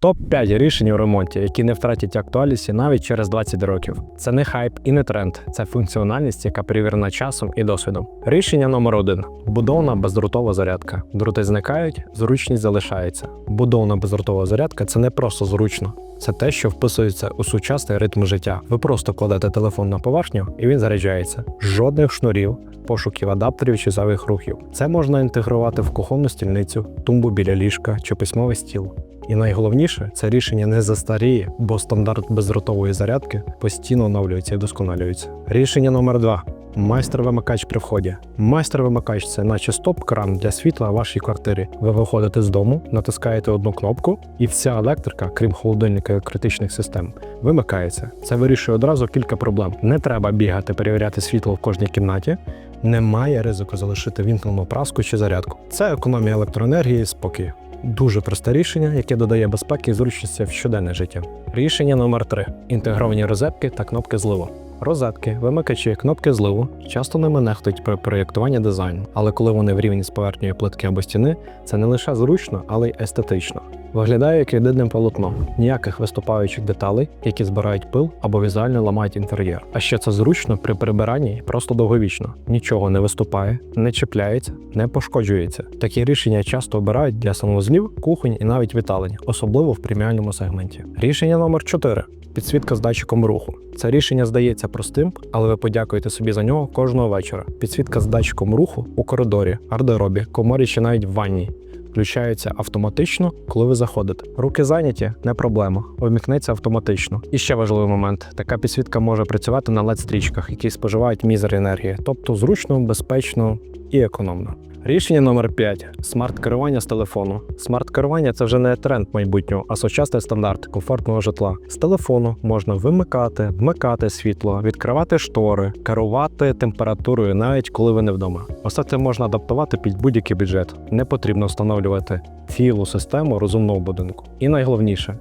Топ 5 рішень у ремонті, які не втратять актуальності навіть через 20 років. Це не хайп і не тренд, це функціональність, яка перевірена часом і досвідом. Рішення номер 1 Будовна бездротова зарядка. Дроти зникають, зручність залишається. Будовна бездротова зарядка це не просто зручно. Це те, що вписується у сучасний ритм життя. Ви просто кладете телефон на поверхню і він заряджається. Жодних шнурів, пошуків адаптерів чи зайвих рухів. Це можна інтегрувати в кухонну стільницю, тумбу біля ліжка чи письмовий стіл. І найголовніше, це рішення не застаріє, бо стандарт бездротової зарядки постійно оновлюється і вдосконалюється. Рішення номер два. Майстер-вимикач при вході. Майстер-вимикач це наче стоп-кран для світла в вашій квартирі. Ви виходите з дому, натискаєте одну кнопку, і вся електрика, крім холодильника і критичних систем, вимикається. Це вирішує одразу кілька проблем. Не треба бігати перевіряти світло в кожній кімнаті. Немає ризику залишити вімкнену праску чи зарядку. Це економія електроенергії спокій. Дуже просте рішення, яке додає безпеки і зручності в щоденне життя. Рішення номер 3 інтегровані розетки та кнопки зливу. Розетки, вимикачі, кнопки зливу часто ними нехтують при проєктуванні дизайну, але коли вони в рівні з поверхньою плитки або стіни, це не лише зручно, але й естетично. Виглядає як єдине полотно, ніяких виступаючих деталей, які збирають пил або візуально ламають інтер'єр. А ще це зручно при прибиранні просто довговічно. Нічого не виступає, не чіпляється, не пошкоджується. Такі рішення часто обирають для санвузлів, кухонь і навіть віталень, особливо в преміальному сегменті. Рішення номер 4 Підсвітка з датчиком руху. Це рішення здається простим, але ви подякуєте собі за нього кожного вечора. Підсвітка з датчиком руху у коридорі, гардеробі, коморі чи навіть в ванні. Включається автоматично, коли ви заходите. Руки зайняті не проблема, вмікнеться автоматично. І ще важливий момент: така підсвітка може працювати на led стрічках які споживають мізер енергії, тобто зручно, безпечно і економно. Рішення номер 5 смарт-керування з телефону. Смарт-керування це вже не тренд майбутнього, а сучасний стандарт комфортного житла. З телефону можна вимикати, вмикати світло, відкривати штори, керувати температурою, навіть коли ви не вдома. Усе це можна адаптувати під будь-який бюджет. Не потрібно встановлювати цілу систему розумного будинку. І найголовніше.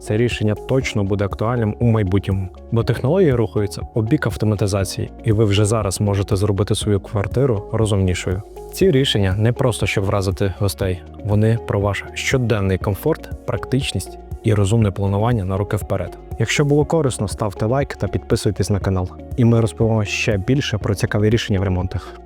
Це рішення точно буде актуальним у майбутньому, бо технології рухаються у бік автоматизації, і ви вже зараз можете зробити свою квартиру розумнішою. Ці рішення не просто щоб вразити гостей, вони про ваш щоденний комфорт, практичність і розумне планування на роки вперед. Якщо було корисно, ставте лайк та підписуйтесь на канал, і ми розповімо ще більше про цікаві рішення в ремонтах.